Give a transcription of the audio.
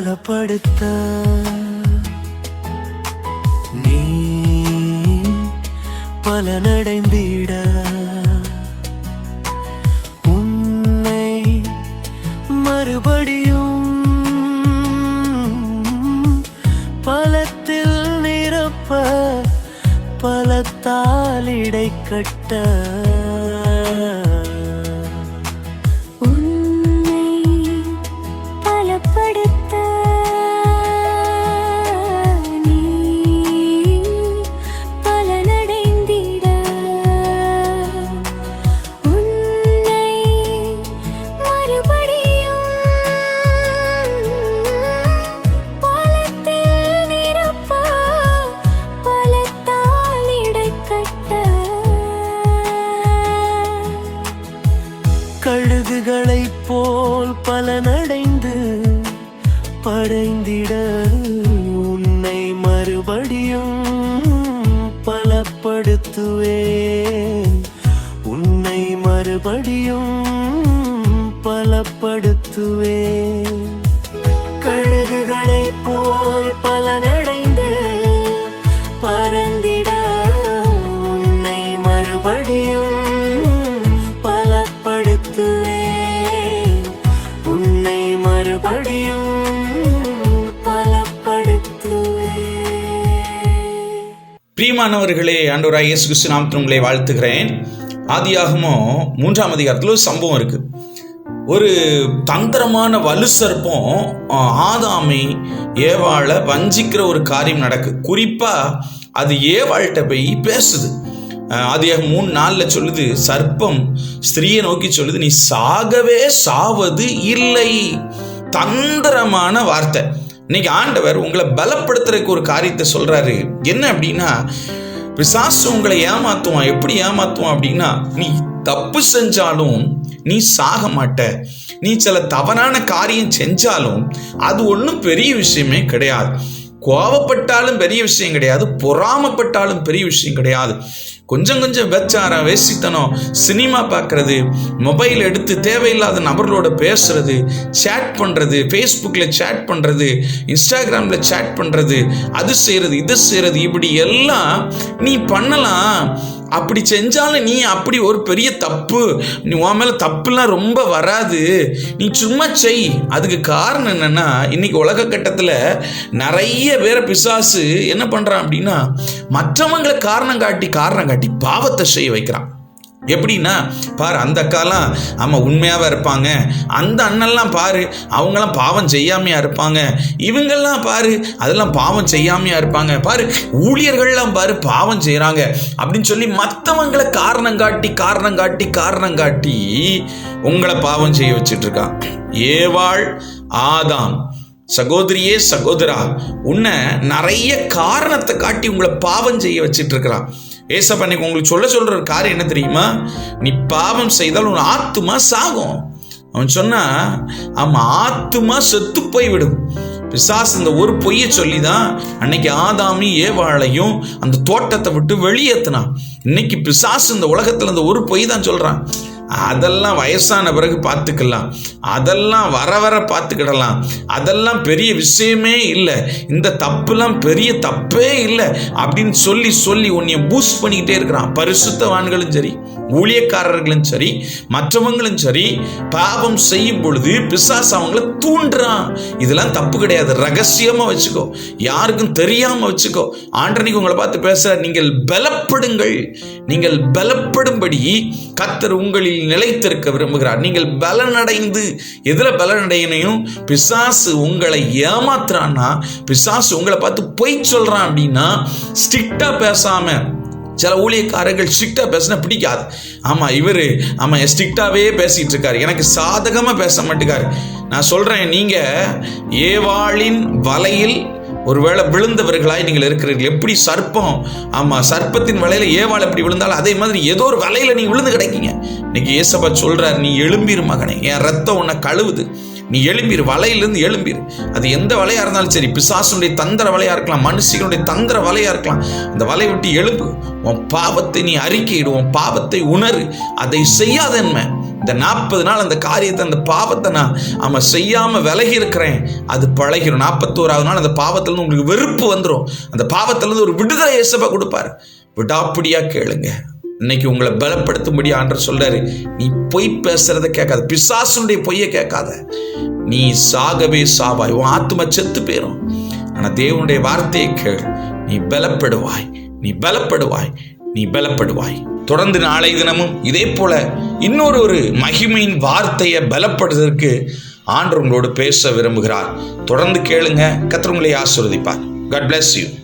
பலப்படுத்த. நீ பலனடைந்திட. உன்னை மறுபடியும் பலத்தில் நிரப்ப பலத்தால் இடை கட்ட படைந்திட உன்னை மறுபடியும் பலப்படுத்துவேன். உன்னை மறுபடியும் பலப்படுத்துவேன். கழுகுகளை போல் பலனடைந்து பறந்திட உன்னை மறுபடியும் பலப்படுத்துவேன். உன்னை மறுபடியும் பிரியமானவர்களே ஆண்டவராய் இயேசு கிறிஸ்து நாமத்தில் உங்களை வாழ்த்துகிறேன். ஆதியாகமோ மூன்றாம் அதிகாரத்தில் ஒரு சம்பவம் இருக்கு. ஒரு தந்திரமான வலு சர்ப்பம் ஆதாமை ஏவாளை வஞ்சிக்கிற ஒரு காரியம் நடக்கு. குறிப்பா அது ஏவாள்கிட்ட போய் பேசுது. ஆஹ், மூணு நாளில் சொல்லுது சர்ப்பம் ஸ்திரீயை நோக்கி சொல்லுது நீ சாகவே சாவது இல்லை. தந்திரமான வார்த்தை. இன்னைக்கு ஆண்டவர் உங்களை பலப்படுத்துறதுக்கு ஒரு காரியத்தை சொல்றாரு. என்ன அப்படின்னா பிசாசு உங்களை ஏமாத்துவான். எப்படி ஏமாத்துவான் அப்படின்னா நீ தப்பு செஞ்சாலும் நீ சாக மாட்ட. நீ சில தவறான காரியம் செஞ்சாலும் அது ஒன்றும் பெரிய விஷயமே கிடையாது. கோவப்பட்டாலும் பெரிய விஷயம் கிடையாது பொறாமப்பட்டாலும் பெரிய விஷயம் கிடையாது. கொஞ்சம் கொஞ்சம் வெச்சாரம் வேசித்தனம் சினிமா பார்க்கறது மொபைல் எடுத்து தேவையில்லாத நபர்களோட பேசுறது சேட் பண்ணுறது ஃபேஸ்புக்கில் சேட் பண்ணுறது இன்ஸ்டாகிராமில் சேட் பண்ணுறது அது செய்கிறது இது செய்கிறது இப்படி எல்லாம் நீ பண்ணலாம். அப்படி செஞ்சாலும் நீ அப்படி ஒரு பெரிய தப்பு. நீ உன் மேலே தப்புலாம் ரொம்ப வராது. நீ சும்மா செய். அதுக்கு காரணம் என்னன்னா இன்னைக்கு உலக கட்டத்தில் நிறைய பேரை பிசாசு என்ன பண்ணுறான் அப்படின்னா மற்றவங்களை காரணம் காட்டி காரணம் காட்டி பாவத்தை செய்ய வைக்கிறான். எப்படின்னா பார் அந்த அக்காலாம் ஆமாம் உண்மையாகவே இருப்பாங்க. அந்த அண்ணன்லாம் பாரு அவங்களாம் பாவம் செய்யாமையா இருப்பாங்க. இவங்கெல்லாம் பாரு அதெல்லாம் பாவம் செய்யாமையா இருப்பாங்க. பாரு ஊழியர்கள்லாம் பாரு பாவம் செய்கிறாங்க அப்படின்னு சொல்லி மற்றவங்களை காரணம் காட்டி காரணம் காட்டி காரணம் காட்டி உங்களை பாவம் செய்ய வச்சுட்ருக்கான் இருக்கான். ஏவாள் ஆதாம். சகோதரியே சகோதரா உன்னை நிறைய காரணத்தை காட்டி உங்களை பாவம் செய்ய வச்சுட்டு இருக்கிறான் ஏசப்பா இன்னைக்கு உங்களுக்கு சொல்ல சொல்ற ஒரு காரியம் என்ன தெரியுமா? நீ பாவம் செய்தால் உன் ஆத்துமா சாகும். அவன் சொன்னா ஆமா ஆத்துமா செத்து போய் விடும் இந்த ஒரு பொய்யை சொல்லி தான் அன்னைக்கு ஆதாமி ஏவாளையும் அந்த தோட்டத்தை விட்டு வெளியேற்றினான் இன்னைக்கு பிசாசு இந்த உலகத்துல இந்த ஒரு பொய் தான் சொல்றான். அதெல்லாம் வயசான பிறகு பார்த்துக்கலாம். அதெல்லாம் வர வர பார்த்துக்கிடலாம். அதெல்லாம் பெரிய விஷயமே இல்லை. இந்த தப்புலாம் பெரிய தப்பே இல்லை. அப்படின்னு சொல்லி சொல்லி உன்னைய பூஸ்ட் பண்ணிக்கிட்டே இருக்கிறான். பரிசுத்தவான்களும் சரி. ஊழியக்காரர்களும் சரி மற்றவங்களும் சரி பாவம் செய்யும் பொழுது பிசாசு அவங்கள தூண்டுறான். இதெல்லாம் தப்பு கிடையாது. ரகசியமா வச்சுக்கோ. யாருக்கும் தெரியாம வச்சுக்கோ. ஆண்டனிக்கு உங்களை பார்த்து பேச நீங்கள் பலப்படுங்கள். நீங்கள் பலப்படும்படி கத்தர் உங்களில் நிலைத்திருக்க விரும்புகிறார். நீங்கள் பலனடைந்து. எதுல பலனடையணையும் பிசாசு உங்களை ஏமாத்துறான்னா பிசாசு உங்களை பார்த்து பொய் சொல்றான் அப்படின்னா ஸ்ட்ரிக்டா பேசாம சில ஊழியக்காரர்கள் ஸ்ட்ரிக்டாக பேசினா பிடிக்காது. ஆமாம் இவர் ஆமாம் ஸ்ட்ரிக்டாகவே பேசிகிட்டு இருக்காரு. எனக்கு சாதகமாக பேச மாட்டேங்காரு. நான் சொல்கிறேன் நீங்கள் ஏவாளின் வலையில் ஒருவேளை விழுந்தவர்களாய் நீங்கள் இருக்கிறீர்கள். எப்படி சர்ப்பம்? ஆமாம் சர்ப்பத்தின் வலையில் ஏவாள் எப்படி விழுந்தாலும் அதே மாதிரி ஏதோ ஒரு வலையில் நீ விழுந்து கிடைக்கீங்க. இன்னைக்கு ஏசப்பா சொல்கிறார் நீ எழும்பிரு மகனே என் ரத்தம் உன்னை கழுவுது. நீ எழும்பிரு வலையிலிருந்து எழும்பிரு. அது எந்த வலையா இருந்தாலும் சரி பிசாசுடைய தந்திர வலையா இருக்கலாம் மனுஷிகளுடைய தந்திர வலையா இருக்கலாம். அந்த வலை விட்டு எழும்பு. உன் பாவத்தை நீ அறிக்கையிடு உன் பாவத்தை உணரு. அதை செய்யாதன்மை இந்த நாற்பது நாள் அந்த காரியத்தை அந்த பாவத்தை நான் அவன் செய்யாமல் விலகி இருக்கிறேன். அது பழகிடும் நாற்பத்தோராவது நாள் அந்த பாவத்திலேருந்து உங்களுக்கு வெறுப்பு வந்துடும் அந்த பாவத்திலேருந்து ஒரு விடுதலை இயேசப்பா கொடுப்பாரு. விடாப்பிடியா கேளுங்க. இன்னைக்கு உங்களை பலப்படுத்தும்படி ஆண்டர் சொல்றாரு. நீ பொய் பேசுறத கேட்காத. பிசாசனுடைய பொய்யை கேட்காத. நீ சாகவே சாவாய். உன் ஆத்மா செத்து போயிடும் ஆனா தேவனுடைய வார்த்தையை கேள். நீ பலப்படுவாய். நீ பலப்படுவாய். நீ பலப்படுவாய். தொடர்ந்து நாளை தினமும் இதே போல இன்னொரு ஒரு மகிமையின் வார்த்தையை பலப்படுவதற்கு ஆண்டு உங்களோடு பேச விரும்புகிறார். தொடர்ந்து கேளுங்க. கத்திர உங்களை ஆசிர்வதிப்பார். God bless you